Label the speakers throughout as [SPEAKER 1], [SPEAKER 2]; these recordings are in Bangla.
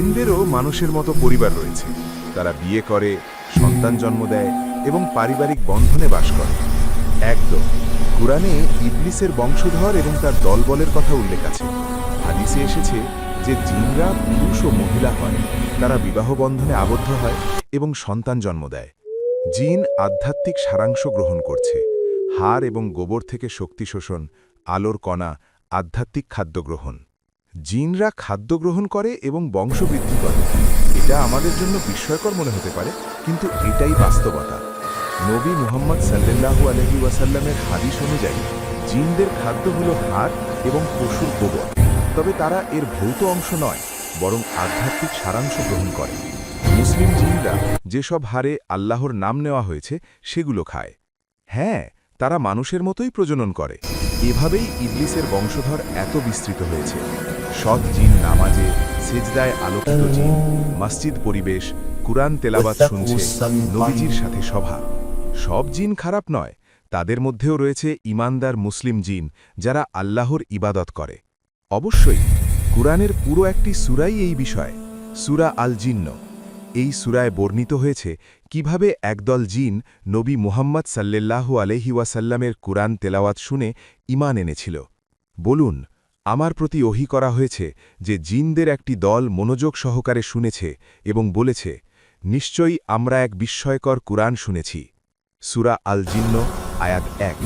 [SPEAKER 1] জিনদেরও মানুষের মতো পরিবার রয়েছে। তারা বিয়ে করে, সন্তান জন্ম দেয় এবং পারিবারিক বন্ধনে বাস করে। একদম কুরআনে ইবলিসের বংশধর এবং তার দলবলের কথা উল্লেখ আছে। হাদিসে এসেছে যে জিনরা পুরুষ ও মহিলা হয়, তারা বিবাহ বন্ধনে আবদ্ধ হয় এবং সন্তান জন্ম দেয়। জিন আধ্যাত্মিক সারাংশ গ্রহণ করছে। হাড় এবং গোবর থেকে শক্তি শোষণ, আলোর কণা, আধ্যাত্মিক খাদ্য গ্রহণ। জিনরা খাদ্য গ্রহণ করে এবং বংশবৃদ্ধি করে। এটা আমাদের জন্য বিস্ময়কর মনে হতে পারে, কিন্তু এটাই বাস্তবতা। নবী মুহাম্মদ সাল্লাল্লাহু আলহি ওয়াসাল্লামের হাদিস অনুযায়ী, জিনদের খাদ্য হল হাড় এবং পশুর গোবর। তবে তারা এর ভৌত অংশ নয়, বরং আধ্যাত্মিক সারাংশ গ্রহণ করে। মুসলিম জিনরা যেসব হারে আল্লাহর নাম নেওয়া হয়েছে, সেগুলো খায়। হ্যাঁ তারা মানুষের মতোই প্রজনন করে। এভাবেই ইবলিসের বংশধর এত বিস্তৃত হয়েছে। সৎ জিন নামাজে সেজদায় আলোকিত জিন মসজিদ পরিবেশ কুরআন তেলাবাত শুনছে নবীজির সাথে সভা। সব জিন খারাপ নয় তাদের মধ্যেও রয়েছে ইমানদার মুসলিম জিন যারা আল্লাহর ইবাদত করে। অবশ্যই কুরআনের পুরো একটি সুরাই এই বিষয় সুরা আল জিন্ন এই সুরায় বর্ণিত হয়েছে কীভাবে একদল জিন নবী মুহাম্মদ সাল্লেল্লাহু আলহি ওয়াসাল্লামের কুরআন তেলাওয়াত শুনে ইমান এনেছিল। বলুন আমার প্রতি ওহি করা হয়েছে যে জিনদের একটি দল মনোযোগ সহকারে শুনেছে এবং বলেছে, নিশ্চয়ই আমরা এক বিস্ময়কর কুরআন শুনেছি। সুরা আল জিন্ন আয়াত এক।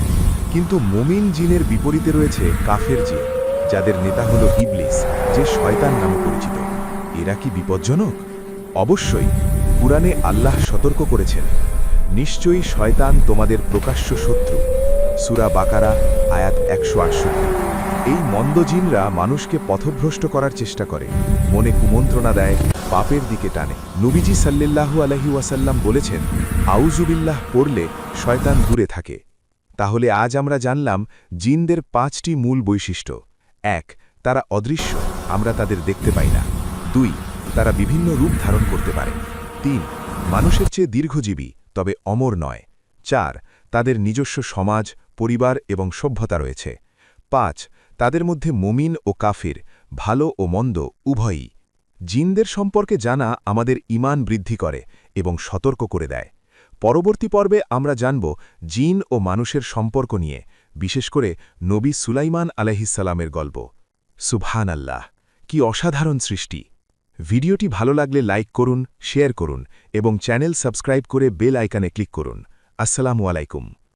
[SPEAKER 1] কিন্তু মুমিন জিনের বিপরীতে রয়েছে কাফের জিন, যাদের নেতা হল ইবলিস, যে শয়তান নামে পরিচিত। এরা কি বিপজ্জনক? অবশ্যই, কুরআনে আল্লাহ সতর্ক করেছেন, নিশ্চয়ই শয়তান তোমাদের প্রকাশ্য শত্রু। সুরা বাকারা, আয়াত একশো এই মন্দ জিনরা মানুষকে পথভ্রষ্ট করার চেষ্টা করে। মনে কুমন্ত্রণা দেয়, পাপের দিকে টানে। নবীজি সাল্লিল্লাহু আলহি ওয়াসাল্লাম বলেছেন আউজুবিল্লাহ পড়লে শয়তান দূরে থাকে। তাহলে আজ আমরা জানলাম, জিনদের পাঁচটি মূল বৈশিষ্ট্য। এক, তারা অদৃশ্য, আমরা তাদের দেখতে পাই না। দুই, তারা বিভিন্ন রূপ ধারণ করতে পারে। তিন, মানুষের চেয়ে দীর্ঘজীবী, তবে অমর নয়। চার, তাদের নিজস্ব সমাজ পরিবার এবং সভ্যতা রয়েছে। পাঁচ, তাদের মধ্যে মুমিন ও কাফির, ভালো ও মন্দ, উভয়ই। জিনদের সম্পর্কে জানা আমাদের ইমান বৃদ্ধি করে এবং সতর্ক করে দেয়। পরবর্তী পর্বে আমরা জানব জিন ও মানুষের সম্পর্ক নিয়ে, বিশেষ করে নবী সুলাইমান আলহিসাল্লামের গল্প। সুবহান আল্লাহ কি অসাধারণ সৃষ্টি! ভিডিওটি ভালো লাগলে লাইক করুন, শেয়ার করুন এবং চ্যানেল সাবস্ক্রাইব করে বেল আইকানে ক্লিক করুন। আসসালামু আলাইকুম।